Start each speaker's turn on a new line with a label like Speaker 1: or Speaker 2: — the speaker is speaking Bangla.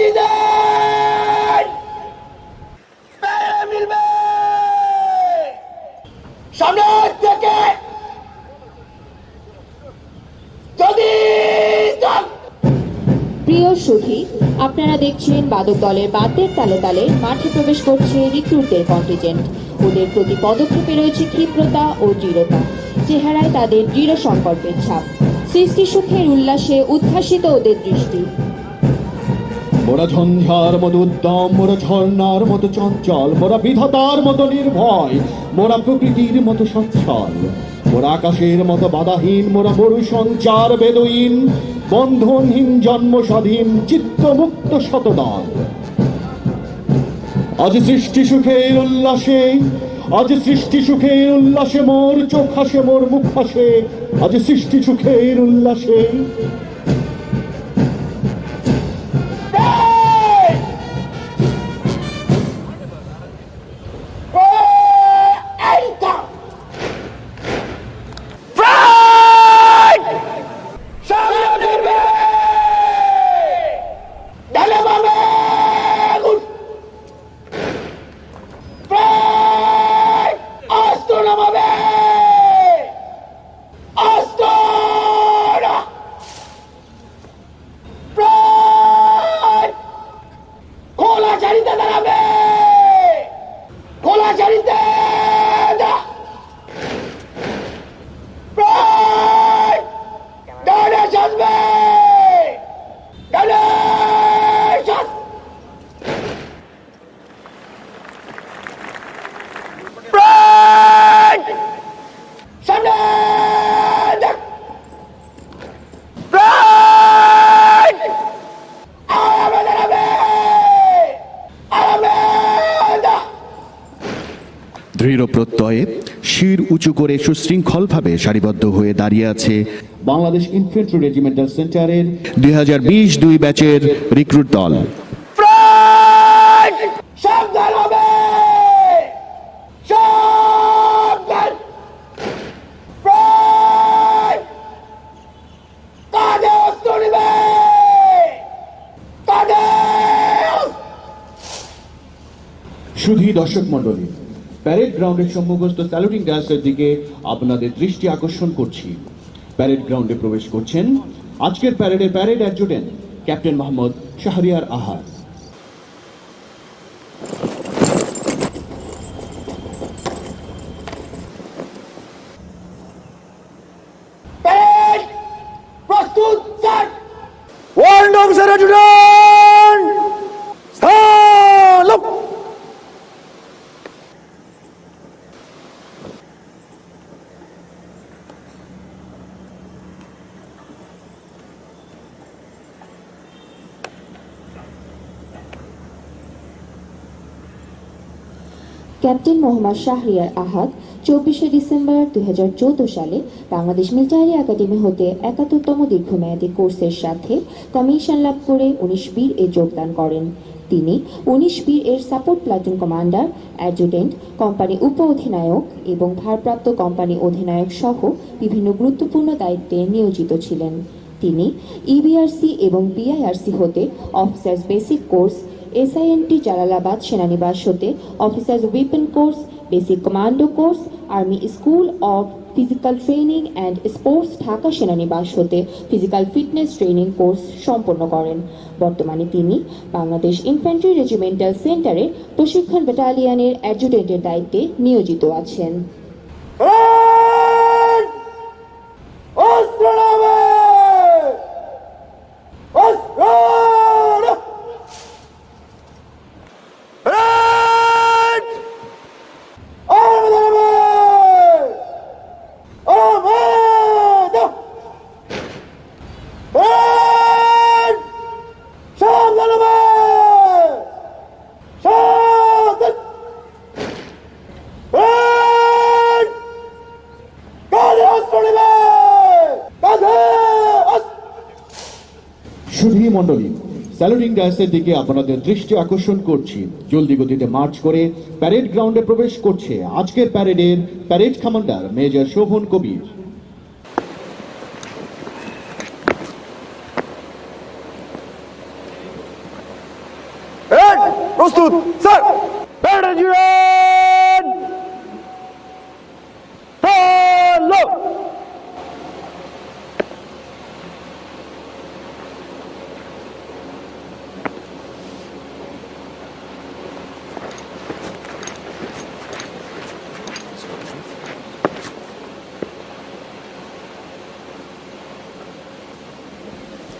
Speaker 1: সিটিজেন মিলবে! সামনের থেকে যদি
Speaker 2: প্রিয় সুধী আপনারা দেখছেন বাদক দলের বাদ্যের তালে তালে মাঠে প্রবেশ করছে রিক্রুটদের কন্টিজেন্ট ওদের প্রতি পদক্ষেপে রয়েছে ক্ষিপ্রতা ও দৃঢ়তা। চেহারায় তাদের দৃঢ় সংকল্পের ছাপ। সৃষ্টি সুখের উল্লাসে উদ্ভাসিত ওদের দৃষ্টি।
Speaker 3: মোরা ঝঞ্ঝার মতো উদ্যম, মোরা ঝর্ণার মতো চঞ্চল, মোরা বিধাতার মতো নির্ভয়, মোরা প্রকৃতির মতো সচ্ছল, মোরা আকাশের মতো বাধাহীন, মোরা মরু সঞ্চার বেদহীন বন্ধনহীন জন্ম স্বাধীন, চিত্তমুক্ত শতদল। আজ সৃষ্টি সুখের উল্লাসে, আজ সৃষ্টি সুখের উল্লাসে, মোর চোখ হাসে মোর মুখ হাসে আজ সৃষ্টি সুখের উল্লাসে।
Speaker 1: Hallelujah.
Speaker 4: দৃঢ় প্রত্যয়ে শির উঁচু করে সুশৃঙ্খলভাবে সারিবদ্ধ হয়ে দাঁড়িয়ে আছে
Speaker 3: বাংলাদেশ ইনফেন্ট্রি রেজিমেন্টাল সেন্টারের
Speaker 4: দুই হাজার বিশ দুই ব্যাচের রিক্রুট দল।
Speaker 3: শুধু দর্শক মণ্ডলী প্যারেড গ্রাউন্ডের সম্মুখস্থ স্যালুটিং ডায়াসের দিকে আপনাদের দৃষ্টি আকর্ষণ করছি। প্যারেড গ্রাউন্ডে প্রবেশ করছেন আজকের প্যারেডে parade adjutant, captain Mohammad Shahriar Ahar.
Speaker 1: প্রস্তুত
Speaker 2: ক্যাপ্টেন মোহাম্মদ শাহরিয়ার আহাদ চব্বিশে ডিসেম্বর দু হাজার চৌদ্দ সালে বাংলাদেশ মিলিটারি একাডেমি হতে একাত্তরতম দীর্ঘমেয়াদী কোর্সের সাথে কমিশন লাভ করে উনিশ বীর এ যোগদান করেন। তিনি উনিশ বীর এর support platoon commander adjutant company উপ অধিনায়ক এবং ভারপ্রাপ্ত কোম্পানি অধিনায়ক সহ বিভিন্ন গুরুত্বপূর্ণ দায়িত্বে নিয়োজিত ছিলেন। তিনি ইবিআরসি এবং বিআইআরসি হতে officers basic course SINT Jalalabad সেনানিবাস হতে officers weapon course, basic commando course, army school of physical training and sports Dhaka সেনানিবাস হতে ফিজিক্যাল ফিটনেস ট্রেনিং কোর্স সম্পন্ন করেন। বর্তমানে তিনি বাংলাদেশ ইনফ্যান্ট্রি রেজিমেন্টাল সেন্টারে প্রশিক্ষণ ব্যাটালিয়নের অ্যাডজুটেন্টের দায়িত্বে নিয়োজিত আছেন।
Speaker 3: মণ্ডলী স্যালুটিং ডায়াসের দিকে আপনাদের দৃষ্টি আকর্ষণ করছি। জলদি গতিতে মার্চ করে প্যারেড গ্রাউন্ডে প্রবেশ করছে আজকের প্যারেডের parade commander major Shovon Kabir.
Speaker 1: প্রস্তুত স্যার